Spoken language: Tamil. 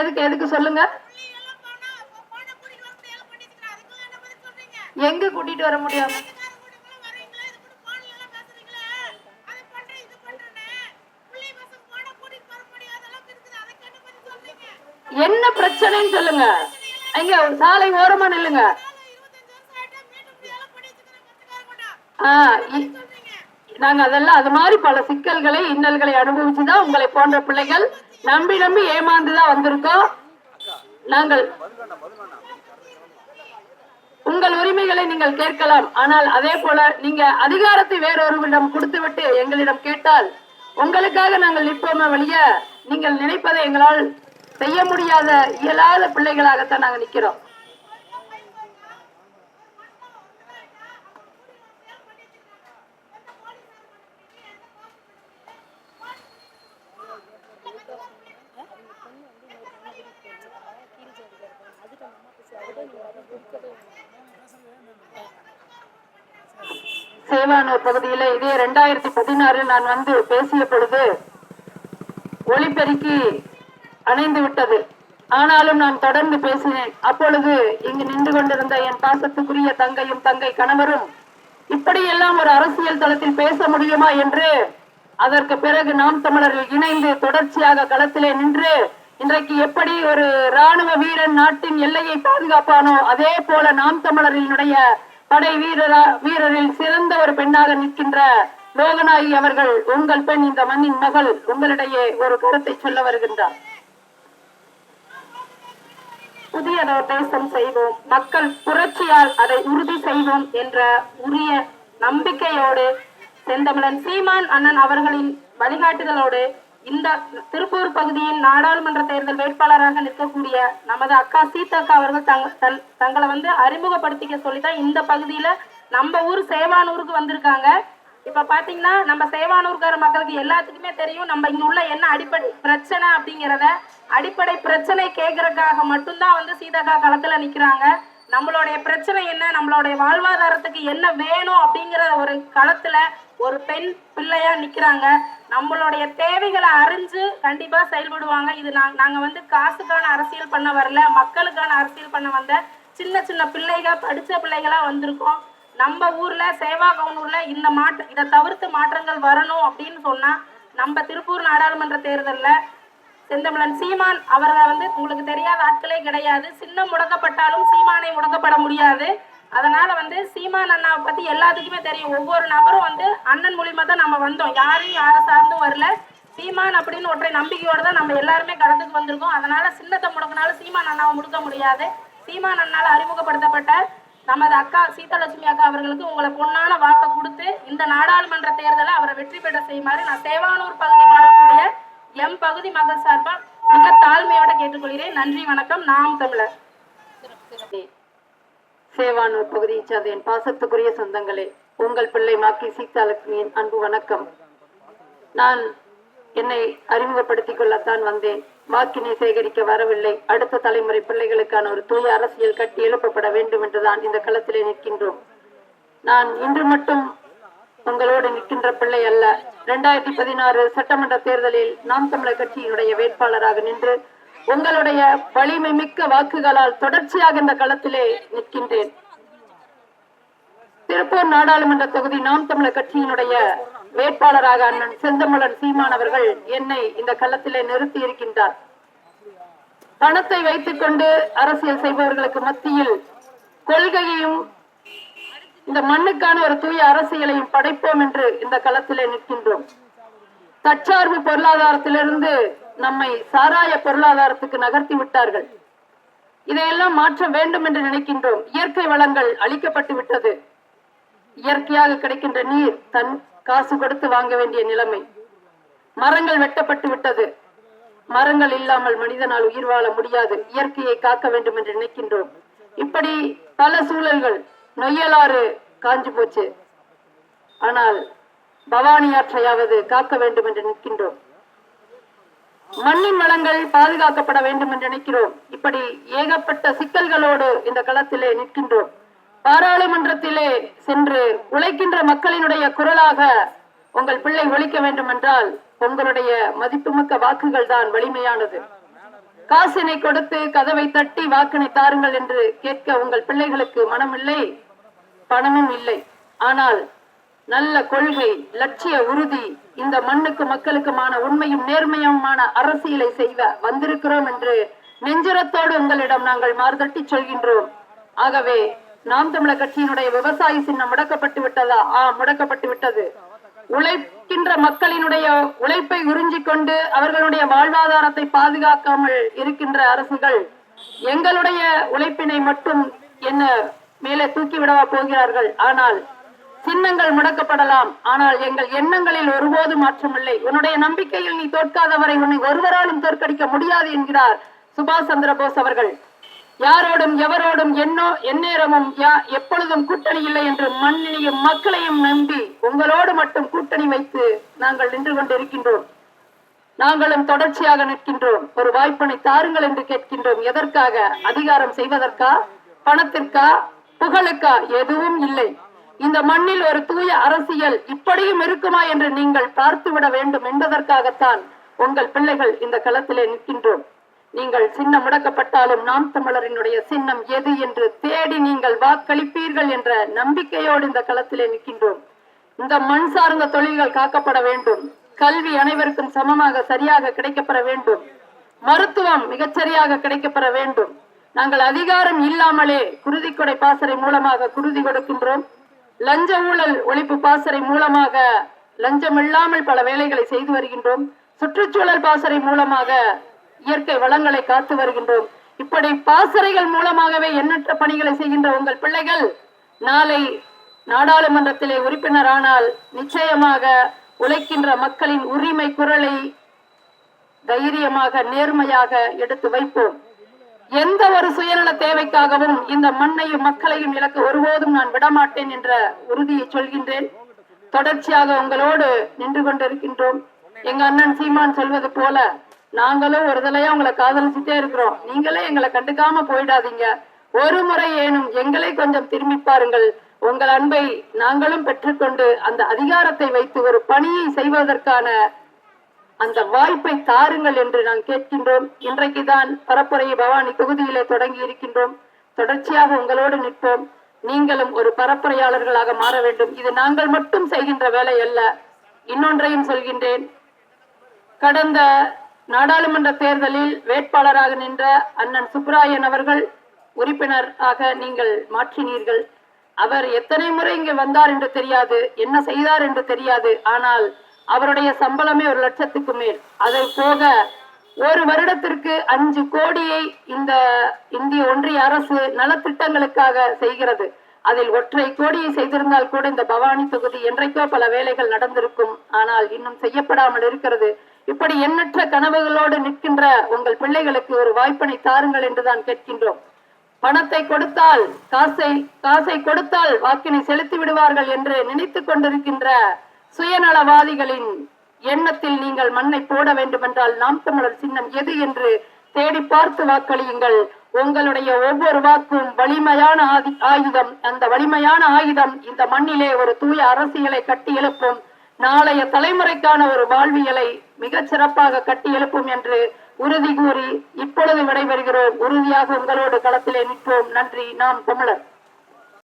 எதுக்கு எதுக்கு சொல்லுங்க? எங்க கூட்டிட்டு வர முடியாம? என்ன பிரச்சனைன்னு சொல்லுங்க. இங்க சாலை ஓரமா நில்லுங்க. நாங்க அதெல்லாம் அது மாதிரி பல சிக்கல்களை இன்னல்களை அனுபவிச்சுதான் உங்களை போன்ற பிள்ளைகள் நம்பி நம்பி ஏமாந்துதான் வந்திருக்கோம். நாங்கள் உங்கள் உரிமைகளை நீங்கள் கேட்கலாம். ஆனால் அதே போல நீங்க அதிகாரத்தை வேறொருவரிடம் கொடுத்துவிட்டு எங்களிடம் கேட்டால் உங்களுக்காக நாங்கள் நிற்போமே வழிய? நீங்கள் நினைப்பதை எங்களால் செய்ய முடியாத இயலாத பிள்ளைகளாகத்தான் நாங்கள் நிற்கிறோம். சேவானூர் பகுதியில இதே ரெண்டாயிரத்தி பதினாறில் நான் வந்து பேசிய பொழுது ஒளிபெருக்கி அணைந்து விட்டது. ஆனாலும் நான் தொடர்ந்து பேசினேன். அப்பொழுது இங்கு நின்று கொண்டிருந்த என் பாசத்துக்குரிய தங்கையும் தங்கை கணவரும் இப்படியெல்லாம் ஒரு அரசியல் தளத்தில் பேச முடியுமா? என்று அதற்கு பிறகு நாம் தமிழர்கள் இணைந்து தொடர்ச்சியாக களத்திலே நின்று இன்றைக்கு எப்படி ஒரு ராணுவ வீரன் நாட்டின் எல்லையை பாதுகாப்பானோ அதே போல நாம் தமிழரினுடைய படை வீரரா வீரரில் சிறந்த ஒரு பெண்ணாக நிற்கின்ற லோகநாயகி அவர்கள் உங்கள் பெண் இந்த மண்ணின் மகள் உங்களிடையே ஒரு கருத்தை சொல்ல வருகின்றார். புதியதோர் தேசம் செய்வோம் மக்கள் புரட்சியால் அதை உறுதி செய்வோம் என்ற உரிய நம்பிக்கையோடு செந்தமிழன் சீமான் அண்ணன் அவர்களின் வழிகாட்டுதலோடு இந்த திருப்பூர் பகுதியின் நாடாளுமன்ற தேர்தல் வேட்பாளராக நிற்கக்கூடிய நமது அக்கா சீதாக்கா அவர்கள் தங்க தன் தங்களை வந்து அறிமுகப்படுத்திக்க சொல்லிதான் இந்த பகுதியில நம்ம ஊர் சேவானூருக்கு வந்திருக்காங்க. இப்ப பாத்தீங்கன்னா நம்ம சேவானூர்கார மக்களுக்கு எல்லாத்துக்குமே தெரியும் நம்ம இங்க உள்ள என்ன அடிப்படை பிரச்சனை அப்படிங்கிறத. அடிப்படை பிரச்சனை கேட்கறதுக்காக மட்டும்தான் வந்து சீதாக்கா களத்துல நிக்கிறாங்க. நம்மளுடைய பிரச்சனை என்ன? நம்மளுடைய வாழ்வாதாரத்துக்கு என்ன வேணும் அப்படிங்கிற ஒரு களத்துல ஒரு பெண் பிள்ளையா நிக்கிறாங்க. நம்மளுடைய தேவைகளை அறிஞ்சு கண்டிப்பா செயல்படுவாங்க. இது நாங்க நாங்க வந்து காசுக்கான அரசியல் பண்ண வரல. மக்களுக்கான அரசியல் பண்ண வந்த சின்ன சின்ன பிள்ளைகள் படிச்ச பிள்ளைகளா வந்திருக்கோம். நம்ம ஊர்ல சேவா கவுனூர்ல இந்த மாற்ற இதை தவிர்த்து மாற்றங்கள் வரணும் அப்படின்னு சொன்னா நம்ம திருப்பூர் நாடாளுமன்ற தேர்தலில் செந்தமிழன் சீமான் அவரை வந்து உங்களுக்கு தெரியாத ஆட்களே கிடையாது. சின்னம் முடக்கப்பட்டாலும் சீமானை முடக்கப்பட முடியாது. அதனால வந்து சீமான் அண்ணாவை பத்தி எல்லாத்துக்குமே தெரியும். ஒவ்வொரு நபரும் வந்து அண்ணன் மூலியமா தான் நம்ம வந்தோம். யாரையும் யாரை சார்ந்தும் வரல. சீமான் அப்படின்னு ஒற்றை நம்பிக்கையோட தான் நம்ம எல்லாருமே கடந்துக்கு வந்திருக்கோம். அதனால சின்னத்தை முடக்கினாலும் சீமான் அண்ணாவை முடுக்க முடியாது. சீமான் அண்ணால அறிமுகப்படுத்தப்பட்ட நமது அக்கா சீதாலட்சுமி அக்கா அவர்களுக்கு உங்களை பொன்னான வாக்கை கொடுத்து இந்த நாடாளுமன்ற தேர்தலை அவரை வெற்றி பெற செய்யுமாறு நான் சேவானூர் பகுதி வாழக்கூடிய எம் பகுதி மக்கள் சார்பாக மிக தாழ்மையோட கேட்டுக்கொள்கிறேன். நன்றி வணக்கம். நாம் தமிழர். சேவானூர் பகுதியைச் சேர்ந்த என் பாசத்துக்குரிய சொந்தங்களே உங்கள் பிள்ளை மாக்கி சீதாலட்சுமியின் அன்பு வணக்கம். நான் என்னை அறிமுகப்படுத்திக் கொள்ளத்தான் வந்தேன். வாக்கினை சேகரிக்க வரவில்லை. அடுத்த தலைமுறை பிள்ளைகளுக்கான ஒரு தூய அரசியல் கட்டி எழுப்பப்பட வேண்டும் என்றுதான் இந்த களத்திலே நிற்கின்றோம். நான் இன்று மட்டும் உங்களோடு நிற்கின்ற பிள்ளை அல்ல. இரண்டாயிரத்தி பதினாறு சட்டமன்ற தேர்தலில் நாம் தமிழர் கட்சியினுடைய வேட்பாளராக நின்று உங்களுடைய வலிமை மிக்க வாக்குகளால் தொடர்ச்சியாக இந்த களத்திலே நிற்கின்றேன். திருப்பூர் நாடாளுமன்ற தொகுதி நாம் தமிழர் கட்சியினுடைய வேட்பாளராக அண்ணன் செந்தமிழன் சீமான் அவர்கள் என்னை இந்த களத்திலே நிறுத்தி இருக்கின்றார். பணத்தை வைத்துக் கொண்டு அரசியல் செய்பவர்களுக்கு மத்தியில் கொள்கையையும் இந்த மண்ணுக்கான ஒரு தூய அரசியலையும் படைப்போம் என்று இந்த களத்திலே நிற்கின்றோம். தற்சார்பு பொருளாதாரத்திலிருந்து நம்மை சாராய பொருளாதாரத்துக்கு நகர்த்தி விட்டார்கள். இதையெல்லாம் மாற்ற வேண்டும் என்று நினைக்கின்றோம். இயற்கை வளங்கள் அளிக்கப்பட்டு விட்டது. இயற்கையாக கிடைக்கின்ற நீர் தன் காசு கொடுத்து வாங்க வேண்டிய நிலைமை. மரங்கள் வெட்டப்பட்டு விட்டது. மரங்கள் இல்லாமல் மனிதனால் உயிர் வாழ முடியாது. இயற்கையை காக்க வேண்டும் என்று நினைக்கின்றோம். இப்படி பல சூழல்கள் நொய்யலாறு காஞ்சு போச்சு. ஆனால் பவானி ஆற்றையாவது காக்க வேண்டும் என்று நிற்கின்றோம் மண்ணின் வளங்கள் பாதுகாக்கப்பட வேண்டும் என்று நினைக்கிறோம். இப்படி ஏகப்பட்ட சிக்கல்களோடு இந்த களத்திலே நிற்கின்றோம். பாராளுமன்றத்திலே சென்று உழைக்கின்ற மக்களினுடைய குரலாக உங்கள் பிள்ளை ஒழிக்க வேண்டும் என்றால் உங்களுடைய மதிப்புமிக்க வாக்குகள் தான் வலிமையானது. காசினை கொடுத்து கதவை தட்டி வாக்கினை தாருங்கள் என்று கேட்க உங்கள் பிள்ளைகளுக்கு மனமில்லை? பணமும் இல்லை. ஆனால் நல்ல கொள்கை லட்சிய உறுதி இந்த மண்ணுக்கு மக்களுக்குமான உண்மையும் நேர்மையுமான அரசியலை செய்வ வந்திருக்கிறோம் என்று நெஞ்சுரத்தோடு உங்களிடம் நாங்கள் மாறுதட்டி சொல்கின்றோம். ஆகவே நாம் தமிழர் கட்சியினுடைய விவசாய சின்னம் முடக்கப்பட்டு விட்டதா? ஆ முடக்கப்பட்டு விட்டது. உழைக்கின்ற மக்களினுடைய உழைப்பை உறிஞ்சிக் கொண்டு அவர்களுடைய வாழ்வாதாரத்தை பாதுகாக்காமல் இருக்கின்ற அரசுகள் எங்களுடைய உழைப்பினை மட்டும் என்ன மேலே தூக்கிவிடவா போகிறார்கள்? ஆனால் சின்னங்கள் முடக்கப்படலாம். ஆனால் எங்கள் எண்ணங்களில் ஒருபோதும் மாற்றமில்லை. உன்னுடைய நம்பிக்கையில் நீ தோற்காதவரை உன்னை ஒருவராலும் தோற்கடிக்க முடியாது என்கிறார் சுபாஷ் சந்திர போஸ் அவர்கள். யாரோடும் எவரோடும் என்னோ எந்நேரமும் யா- எப்பொழுதும் கூட்டணி இல்லை என்று மண்ணினையும் மக்களையும் நம்பி உங்களோடு மட்டும் கூட்டணி வைத்து நாங்கள் நின்று கொண்டிருக்கின்றோம். நாங்களும் தொடர்ச்சியாக நிற்கின்றோம். ஒரு வாய்ப்பினை தாருங்கள் என்று கேட்கின்றோம். எதற்காக? அதிகாரம் செய்வதற்கா? பணத்திற்கா? புகழுக்கா? எதுவும் இல்லை. இந்த மண்ணில் ஒரு தூய அரசியல் இப்படியும் இருக்குமா என்று நீங்கள் பார்த்துவிட வேண்டும் என்பதற்காகத்தான் உங்கள் பிள்ளைகள் இந்த களத்திலே நிற்கின்றோம். நீங்கள் சின்னம் முடக்கப்பட்டாலும் நாம் தமிழரினுடைய சின்னம் எது என்று தேடி நீங்கள் வாக்களிப்பீர்கள் என்ற நம்பிக்கையோடு இந்த களத்திலே நிற்கின்றோம். இந்த மண் சார்ந்த தொழில்கள் காக்கப்பட வேண்டும். கல்வி அனைவருக்கும் சமமாக சரியாக கிடைக்கப்பெற வேண்டும். மருத்துவம் மிகச்சரியாக கிடைக்கப்பெற வேண்டும். நாங்கள் அதிகாரம் இல்லாமலே குருதிக்கொடை பாசறை மூலமாக குருதி கொடுக்கின்றோம். லஞ்ச ஊழல் ஒழிப்பு பாசறை மூலமாக லஞ்சம் இல்லாமல் பல வேலைகளை செய்து வருகின்றோம். சுற்றுச்சூழல் பாசறை மூலமாக இயற்கை வளங்களை காத்து வருகின்றோம். இப்படி பாசறைகள் மூலமாகவே எண்ணற்ற பணிகளை செய்கின்ற உங்கள் பிள்ளைகள் நாளை நாடாளுமன்றத்திலே உறுப்பினரானால் நிச்சயமாக உழைக்கின்ற மக்களின் உரிமை குரலை தைரியமாக நேர்மையாக எடுத்து வைப்போம். எந்த ஒரு சுயநல தேவைக்காகவும் இந்த மண்ணையும் மக்களையும் இழக்க ஒருபோதும் நான் விடமாட்டேன் என்ற உறுதியை சொல்கின்றேன். தொடர்ச்சியாக உங்களோடு நின்று கொண்டிருக்கின்றோம். எங்க அண்ணன் சீமான் சொல்வது போல நாங்களும் ஒரு தலையா உங்களை காதலிச்சுட்டே இருக்கிறோம். நீங்களே எங்களை கண்டுக்காம போயிடாதீங்க. ஒரு முறை ஏனும் எங்களை கொஞ்சம் திரும்பி பாருங்கள். உங்கள் அன்பை நாங்களும் பெற்றுக்கொண்டு அந்த அதிகாரத்தை வைத்து ஒரு பணியை செய்வதற்கான அந்த வாய்ப்பை தாருங்கள் என்று நான் கேட்கின்றோம். இன்றைக்கு தான் பரப்புரையை பவானி தொகுதியிலே தொடங்கி இருக்கின்றோம். தொடர்ச்சியாக உங்களோடு நிற்போம். நீங்களும் ஒரு பரப்புரையாளர்களாக மாற வேண்டும். இது நாங்கள் மட்டும் செய்கின்ற வேலை அல்ல. இன்னொன்றையும் சொல்கின்றேன். கடந்த நாடாளுமன்ற தேர்தலில் வேட்பாளராக நின்ற அண்ணன் சுப்ராயன் அவர்கள் உறுப்பினராக நீங்கள் மாற்றினீர்கள். அவர் எத்தனை முறை இங்கு வந்தார் என்று தெரியாது என்ன செய்தார் என்று தெரியாது. ஆனால் அவருடைய சம்பளமே ஒரு லட்சத்துக்கு மேல். அதை போக ஒரு வருடத்திற்கு அஞ்சு கோடியை இந்த இந்திய ஒன்றிய அரசு நலத்திட்டங்களுக்காக செய்கிறது. அதில் ஒற்றை கோடியை செய்திருந்தால் கூட இந்த பவானி தொகுதி என்றைக்கோ பல வேலைகள் நடந்திருக்கும். ஆனால் இன்னும் செய்யப்படாமல் இருக்கிறது. இப்படி எண்ணற்ற கனவுகளோடு நிற்கின்ற உங்கள் பிள்ளைகளுக்கு ஒரு வாய்ப்பினை தாருங்கள் என்றுதான் கேட்கின்றோம். பணத்தை கொடுத்தால் காசை காசை கொடுத்தால் வாக்கினை செலுத்தி விடுவார்கள் என்று நினைத்துக் கொண்டிருக்கின்ற சுயநலவாதிகளின் எண்ணத்தில் நீங்கள் மண்ணை போட வேண்டுமென்றால் நாம் தமிழர் சின்னம் எது என்று தேடி பார்த்து வாக்களியுங்கள். உங்களுடைய ஒவ்வொரு வாக்கும் வலிமையான ஆதி- ஆயுதம். அந்த வலிமையான ஆயுதம் இந்த மண்ணிலே ஒரு தூய அரசியலை கட்டி எழுப்பும். நாளைய தலைமுறைக்கான ஒரு வாழ்வியலை மிகச் சிறப்பாக கட்டி எழுப்பும் என்று உறுதி கூறி இப்பொழுது விடைபெறுகிறோம். உறுதியாக உங்களோடு களத்திலே நிற்போம். நன்றி. நாம் தமிழர்.